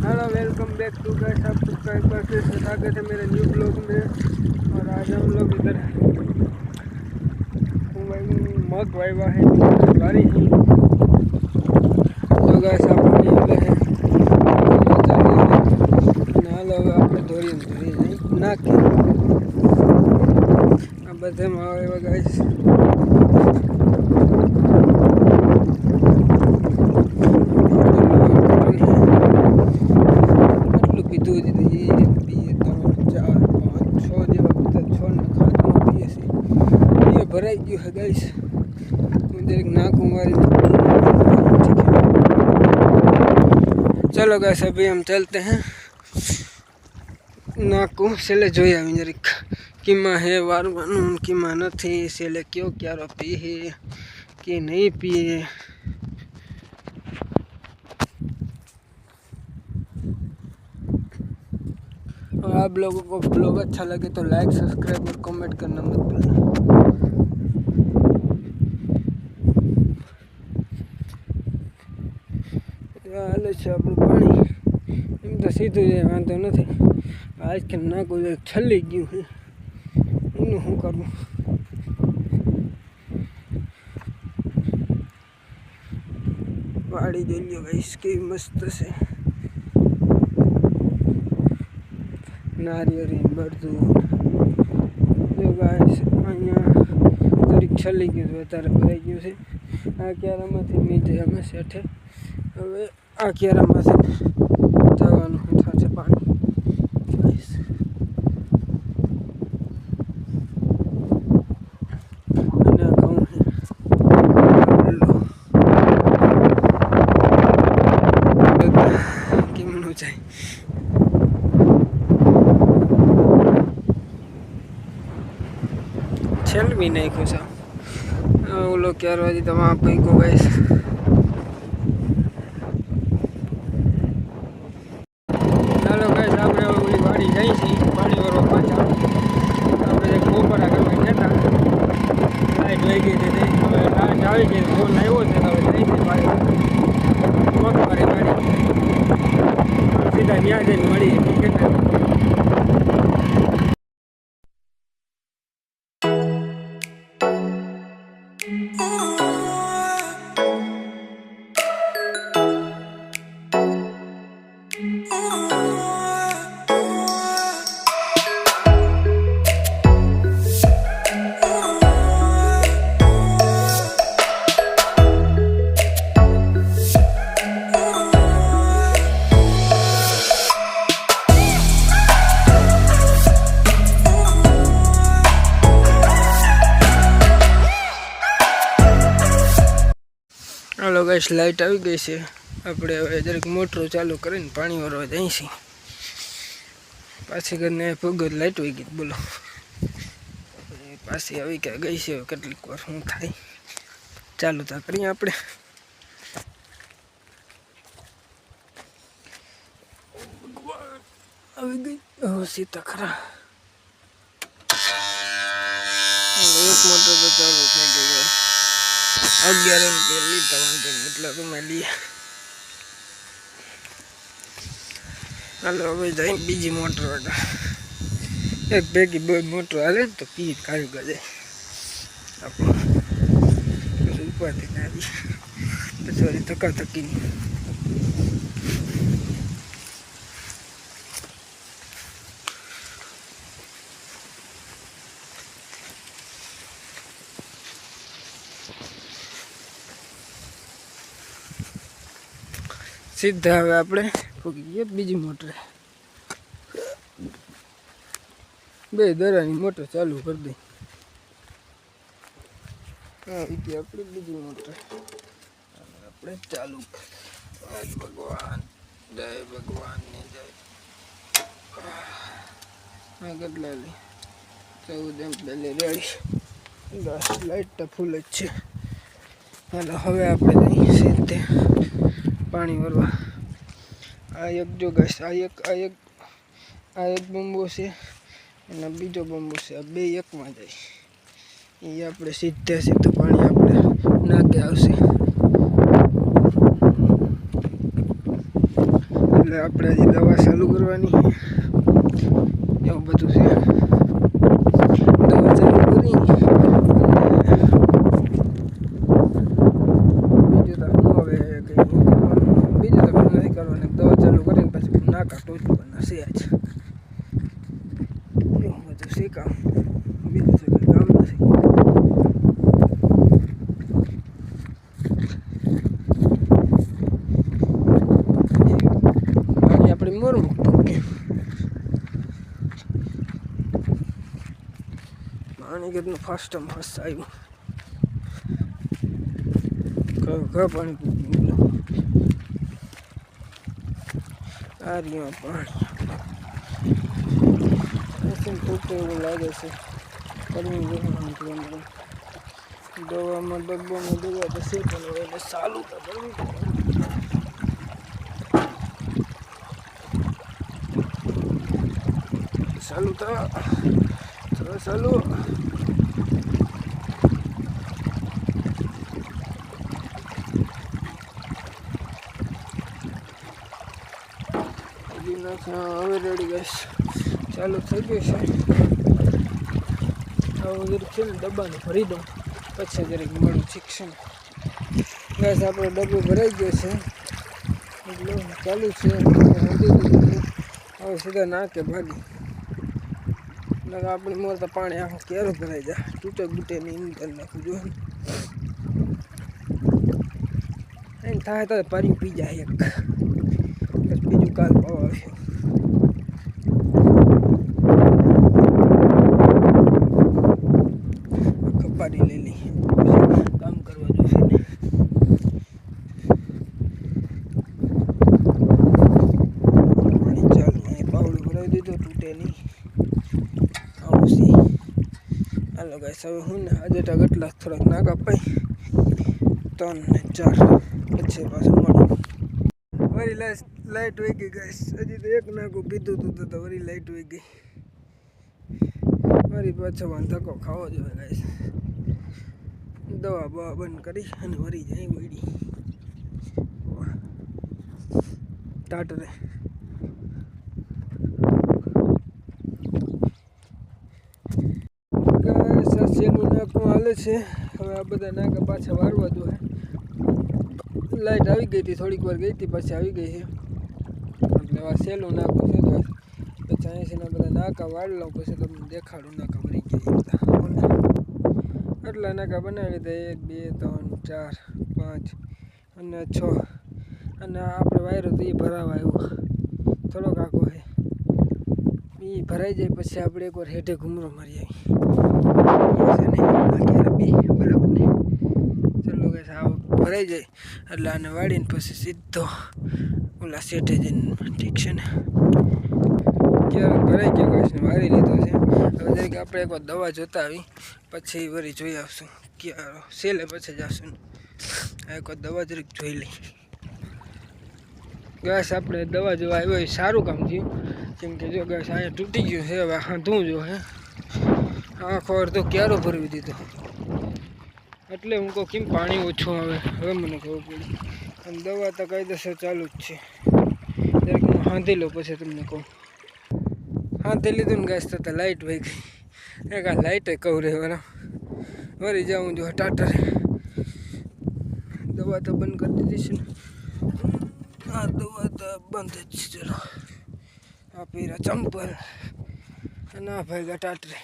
hello welcome back to guys आप सबका एक बार फिर से स्वागत है मेरे न्यू ब्लॉग में और आज हम लोग इधर मग वाइवा है गाड़ी ही तो गाइस आप अभी હવે ના હવે આપણે દોરીએ ને દોરીએ નહીં નાખી આ બધામાં આવે એવા ગાઈસ గైస్ मंदिर नाकुमारी चलो गैस अभी हम चलते हैं। नाकू, सेले जो है कि माँ है, वार बनून की मेहनत थी। सेले क्यों क्या रो पी है, कि नहीं पिए। और आप लोगों को ब्लॉग अच्छा लगे तो लाइक सब्सक्राइब और कमेंट करना मत भूलना। છે આપણું પાણી. એમ તો સીધું જ વાંધો નથી. આજ કે ના કોઈ છલ્લી ગયું છે. એનું શું કરવું? વાડી જોઈ લ્યો ગાઈસ, કેવી મસ્ત છે. નારિયેરી બધું. જો ગાઈસ, અહીંયા જરીક છલ્લી ગયું છે, વધારે ભરાઈ ગયું છે. આ ક્યારામાંથી નીચે અમે શેઠે. હવે આ ક્યારામાંથી જવાનું થશે પાણી ગાઈસ અને આ ઘઉં છે લો. કેમનું જાય નાખ્યું છે ઓલો ક્યારો હજી તમે આ પૈકો ગાઈશ ચાલો ગાઈસ આપણે હવે ઓલી વાડી જઈ છીએ પાણી વાળવા પાછા આપણે એક બપોરા કરવા જતા લાઈટ વહી ગઈ હતી હવે લાઈટ આવી ગઈ ફોન આવ્યો છે તો હવે જઈ છીએ પાણી મગવારી વાડી સીધા ત્યાં જઈને મળીએ કેટલા હાલો ગાઈસ લાઇટ આવી ગઈ છે. આપણે હવે દરેક મોટરો ચાલુ કરીને પાણી વરવા જઈએ છીએ. પાછી કરીને ભગત લાઈટ વહી ગઈ, બોલો. પાછી આવી ગયા ગઈ છે કેટલીક વાર શું થાય. ચાલુ તો કરીએ આપણે. આવી ગઈ. હવે સીતા ખરા. એક મોટર તો ચાલુ થઈ guys. અગિયાર એમ પહેલી વાંધો નહીં એટલા મેં લઈએ હાલો, હવે જઈ બીજી મોટર એક ભેગી બે મોટર હાલે તો પી કાઢી ગજે આપણું પછી ઉપાધિ ના આવી પછી વળી ધક્કા ધક્કી સીધા હવે આપણે ફૂકી ગઈએ બીજી મોટરે. બે દરાની મોટર ચાલુ કરી દઈ. આવી ગઈ આપણે બીજી મોટર આપણે ચાલુ ભગવાન, જય ભગવાન, ની જય કેટલા લી? ચૌદ એમ પેલી રેડી. લાઈટ તો ફૂલ જ છે. હાલો, હવે આપણે જઈએ સીધે. પાણી ભરવા. આ એક જો ગાઈસ, આ એક આ એક આ એક બંબો છે અને બીજો બંબો છે. આ બે એકમાં જાય. એ આપણે સીધે સીધું પાણી આપણે નાખે આવશે. એટલે આપણે હજી દવા ચાલુ કરવાની. એવું બધું છે દવા ચાલુ કરી અને બીજું તો શું હવે કંઈ બીજું તો કંઈ નથી કરવાનું દવા ચાલુ કરીને પછી નાકા ટોચવાના છે. આજ એવું બધું છે કામ બીજું તો કંઈ કામ નથી. પાણી આપણે મોર પાણી કેટલું ફાસ્ટ ફાસ્ટ આવ્યું. ઘ ઘ પાણી આ રહ્યું પાણી તૂટે એવું લાગે છે. કરવી એમ દવામાં ડબ્બામાં દવા તો છે પણ એને ચાલુ તો કરવી. ચાલુ તો ચાલો ચાલુ હવે રેડી ગઈશ ચાલુ થઈ ગયું છે. આવું જરીક છે ને ડબ્બાને ભરી દઉં. પછી જરીક મળું શિક્ષણ ગેસ આપણો ડબ્બો ભરાઈ ગયો છે. એટલે ચાલુ છે. હવે સીધા નાકે ભાગી. નકર આપણે મોર તો પાણી આખું ક્યારે ભરાઈ જાય. તૂટે બૂટે ની અંદર નાખું, જો. થાય તો પાણી પી જાય એક. બસ બીજું કાલ પાવા કપાડી લઈ કામ કરવા જોશે ને પાણી ચાલુ ભરાવી દીધો તૂટે નહીં આવું છે હાલો હું ને આજે તો કેટલા થોડાક ના અપાય ત્રણ ને ચાર પછી પાછું મળું વળી લાઈટ લાઈટ વહી ગઈ ગાઈસ હજી તો એક નાખું પીધું હતું તો વળી લાઈટ વહી ગઈ. વળી પાછો ધક્કો ખાવો જોઈએ ગાઈસ દવા બવા બંધ કરી અને વળી જાય વળી. ટાટરે સેલું નાકું હાલે છે. હવે આ બધા નાકા પાછા વારવા જોઈએ લાઈટ આવી ગઈ હતી, થોડીક વાર ગઈ હતી, પછી આવી ગઈ છે. એટલે આ નાખું છે તો અહીંયાથી બધા નાકા વાળી લઉં પછી તમને દેખાડું, નાકા ભરી ગયા આટલા નાકા બનાવી લીધા, એક, બે, ત્રણ, ચાર, પાંચ અને છ. અને આપણે વાયરો તો એ ભરાવા આવ્યો. થોડોક આખો છે. એ ભરાઈ જાય પછી આપણે એકવાર હેઠે ઘૂમરો મારી આવી. બરાબર ને? ચલો કે સાવ ભરાઈ જાય. એટલે આને વાળીને પછી સીધો ઓલા શેઠે જઈને ઠીક છે ને ક્યારેક ભરાઈ ગયો ઘાસને મારી લીધો છે હવે તરીકે આપણે એકવાર દવા જોતા આવી પછી વળી જોઈ આવશું ક્યારે સેલે પછી જશું એક એકવાર દવા જરીક જોઈ લઈ ગેસ આપણે દવા જોવા આવ્યો એ સારું કામ થયું કેમ કે જો ગેસ અહીંયા તૂટી ગયું છે હવે હાંધું જો હે આખો અડધો ક્યારો ભરવી દીધો એટલે હું કહું કેમ પાણી ઓછું આવે હવે મને ખબર પડી અને દવા તો કાયદેસર ચાલુ જ છે. દરેક હું હાંધી લઉં પછી તમને કહું. હાંધી લીધું ને ગાય તો લાઇટ વહી ગઈ. એક આ લાઇટે કહું રહે વરા જાઉં જો ટાટરે દવા તો બંધ કરી દીધી છે ને. આ દવા તો બંધ જ છે, ચલો. આ પીરા ચંપલ. આ ભાઈ ટાટરે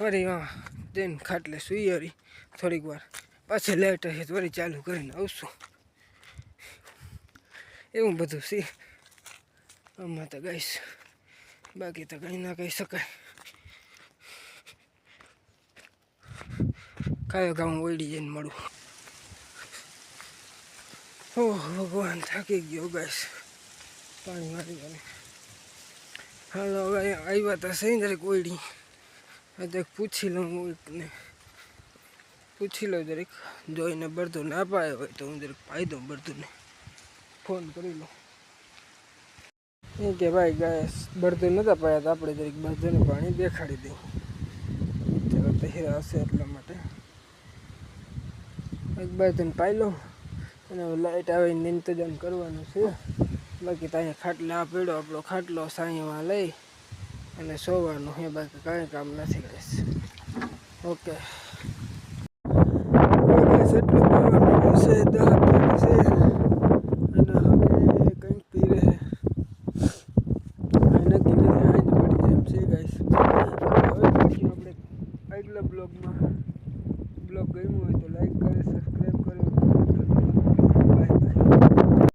વળી હા જઈને ખાટલે સુઈ હરી થોડીક વાર. પાછી લાઇટ હશે વળી ચાલુ કરીને આવશું. એવું બધું છે. આમાં તો ગઈશ બાકી તો કંઈ ના કહી શકાય. કયો ગામ ઓળી જઈને મળું. ઓહ, ભગવાન થાકી ગયો ગઈશ પાણી મારી ગયું હાલો, હવે આવ્યા હતા સહી ઓઈડી હવે પૂછી લઉં ને પૂછી લઉં દરેક. જોઈને બળતું ના પાયો હોય તો હું દરેક પાઈ દઉં બળતુંને ફોન કરી લો. એ કે ભાઈ ગેસ બળતું નતા પાયા તો આપણે જરીક બળતુંને પાણી દેખાડી દઈએ ચાલો, તહેર હશે એટલા માટે. એક બળતું પાઈ લો અને લાઇટ આવે આવીને ઇંતજામ કરવાનું છે. બાકી ત્યાં ખાટલે આ પીડો આપણો ખાટલો સાંઈમાં લઈ, અને સોવાનું એ બાકી કાંઈ કામ નથી ગેસ ઓકે